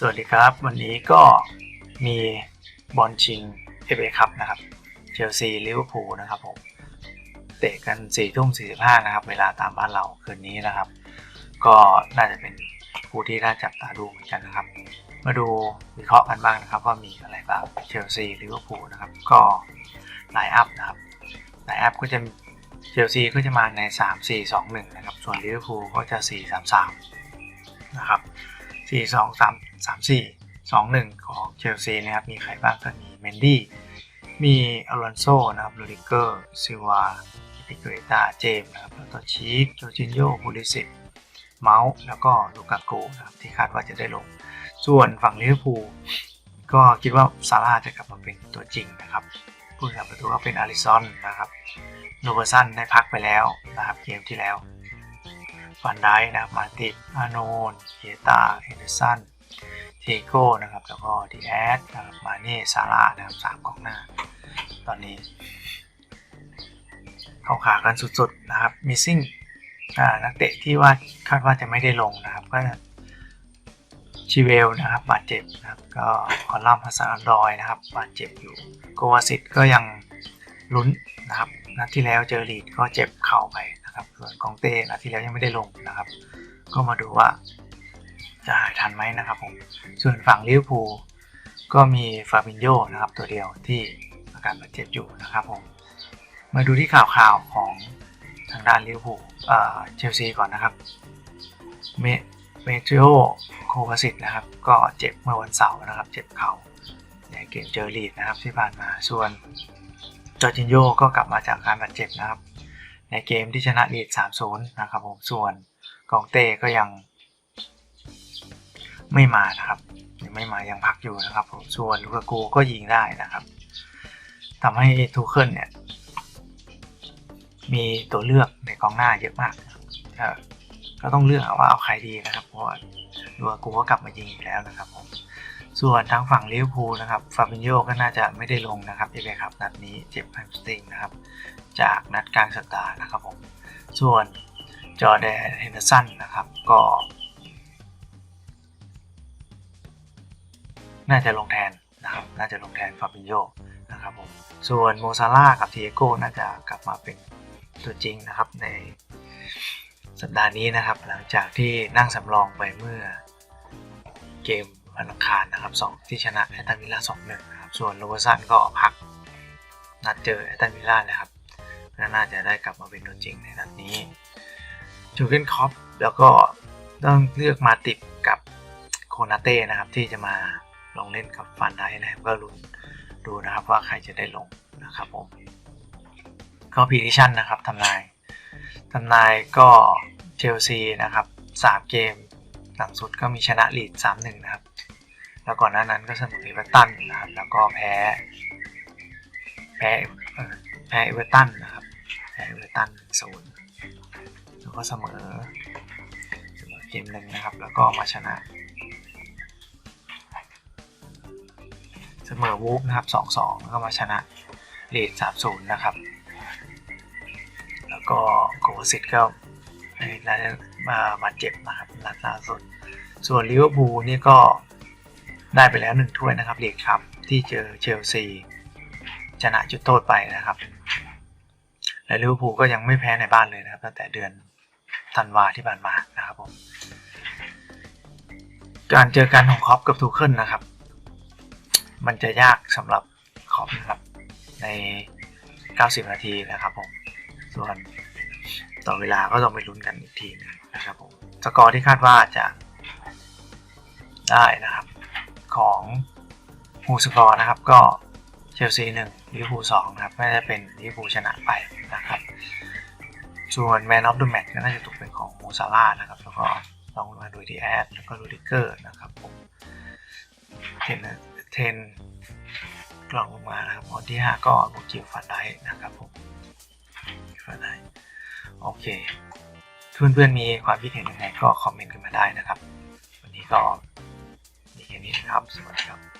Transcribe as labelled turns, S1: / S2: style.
S1: สวัสดีครับ วันนี้ก็มีบอลชิงเอฟเอคัพนะครับเชลซีลิเวอร์พูลนะครับผมเตะกัน4ี่ทุ่มสี่สิบห้านะครับ เวลาตามบ้านเราคืนนี้นะครับ ก็น่าจะเป็นคู่ที่น่าจับตาดูเหมือนกันนะครับ มาดูวิเคราะห์กันบ้างนะครับ ว่ามีอะไรบ้างเชลซีลิเวอร์พูลนะครับ ก็ไลน์อัพนะครับไลน์อัพก็จะเชลซีก็จะมาใน 3 4 2 1 นะครับ ส่วนลิเวอร์พูลก็จะ 4 3 3 นะครับ 4 2 3 3 4 2 1ของเชลซีนะครับ มีใครบ้างก็มีเมนดี้ มีอลอนโซนะครับโรดิเกอร์ซิวาปิเกเรตาเจมส์นะครับแล้วก็ชีคโจจินโยบูริสิตเมาส์แล้วก็ลูกาโกนะครับที่คาดว่าจะได้ลง ส่วนฝั่งลิเวอร์พูลก็คิดว่าซาร่าจะกลับมาเป็นตัวจริงนะครับผู้ทำประตูก็เป็นอาริซอนนะครับโรเบอร์สันได้พักไปแล้วนะครับเกมที่แล้ว ฟันได้นะครับมาติดอาโนนเยตาเฮนเดอร์สันเทโก้นะครับแล้วก็ดีแอดนะครับมาเน่ซาร่านะครับสามกองหน้า ตอนนี้เข้าขากันสุดๆนะครับมิซิ่งนักเตะที่ว่าคาดว่าจะไม่ได้ลงนะครับ ก็ชิเวลนะครับบาดเจ็บนะครับ ก็คอลัมน์ฮัสซันอันดรอยนะครับบาดเจ็บอยู่โกวาซิตก็ยังลุ้นนะครับนัดที่แล้วเจอลีดก็เจ็บเข่าไป นะครับส่วนกองเต้นัดที่แล้วยังไม่ได้ลงนะครับ ก็มาดูว่าจะหายทันไหมนะครับผมส่วนฝั่งลิเวอร์พูลก็มีฟาบินโยนะครับ ตัวเดียวที่อาการบาดเจ็บอยู่นะครับผมมาดูที่ข่าวข่าวของทางด้านลิเวอร์พูลเชลซีก่อนนะครับเมเมทริโอโควาสิตนะครับ ก็เจ็บเมื่อวันเสาร์นะครับ เจ็บเข่าในเกมเจอลีดนะครับที่ผ่านมาส่วนจอร์จินโยก็กลับมาจากการบาดเจ็บนะครับ ในเกมที่ชนะลีด3-0 นะครับผม ส่วนกองเต้ก็ยังไม่มานะครับ ยังไม่มายังพักอยู่นะครับผมส่วนลูกากูก็ยิงได้นะครับทำให้ทูเคิลเนี่ย มีตัวเลือกในกองหน้าเยอะมากก็ต้องเลือกว่าเอาใครดีนะครับ เพราะลูกากูก็กลับมายิงอีกแล้วนะครับผมส่วนทางฝั่งลิเวอร์พูลนะครับฟาบินโยก็น่าจะไม่ได้ลงนะครับเอเครับนัดนี้เจ็บแฮมสตริงนะครับ จากนัดกลางสัปดาห์นะครับผม ส่วนจอแดนเฮนเดอร์สันนะครับก็ น่าจะลงแทนนะครับ น่าจะลงแทนฟาบินโยนะครับผม ส่วนโมซาร่ากับเทโก้น่าจะกลับมาเป็นตัวจริงนะครับในสัปดาห์นี้นะครับ หลังจากที่นั่งสำรองไปเมื่อเกมวันอังคารนะครับ2ที่ชนะแอตันวิลล่า2-1นะครับ ส่วนโรเบอร์สันก็พักนัดเจอแอตตันวิลล่านะครับ ก็น่าจะได้กลับมาเป็นตัวจริงในนัดนี้จูเกนคอปแล้วก็ต้องเลือกมาติดกับโคนาเต้นะครับ ที่จะมาลงเล่นกับฟันได้นะครับก็ลุ้นดูนะครับว่าใครจะได้ลงนะครับผมก็พีดิชั่นนะครับทำนายทำนายก็เชลซีนะครับ3เกมหลังสุดก็มีชนะลีด3-1นะครับ แล้วก่อนหน้านั้นก็เสมอเอเวอร์ตันนะครับ แล้วก็แพ้ แพ้แพ้เอเวอร์ตันนะครับ แพ้เอเวอร์ตันศูนย์แล้วก็เสมอเสมอเกมหนึ่งนะครับ แล้วก็มาชนะ เสมอวูฟนะครับ2-2แล้วก็มาชนะลีด3-0นะครับ แล้วก็โกสิตก็ในมาบาดเจ็บนะครับนัดล่าสุด ส่วนลิเวอร์พูลนี่ก็ได้ไปแล้วหนึ่งถ้วยนะครับเลีกครับที่เจอเชลซีชนะจุดโทษไปนะครับ และลิเวอร์พูลก็ยังไม่แพ้ในบ้านเลยนะครับตั้งแต่เดือนธันวาที่ผ่านมานะครับผมการเจอกันของคอปกับทูเคิลนะครับ มันจะยากสำหรับคอปนะครับใน 90 นาทีนะครับผม ส่วนต่อเวลาก็ต้องไปลุ้นกันอีกทีนึงนะครับผม สกอร์ที่คาดว่าจะได้นะครับ ของฮูสกอร์นะครับก็เชลซีหนึ่ง ลิเวอร์พูลสองนะครับไม่ได้เป็นลิเวอร์พูลชนะไปนะครับ ส่วนแมนออฟเดอะแมตช์ก็น่าจะตกเป็นของโมซาร่านะครับ แล้วก็ลองมาดูดีแอดแล้วก็รูดิเกอร์นะครับผมเทนเทนกล่องลงมานะครับคนที่ 5 ก็บุกิวฟันได้นะครับผมฟันได้โอเคเพื่อนๆมีความคิดเห็นยังไงก็คอมเมนต์กันมาได้นะครับ วันนี้ก็มีแค่นี้นะครับ สวัสดีครับ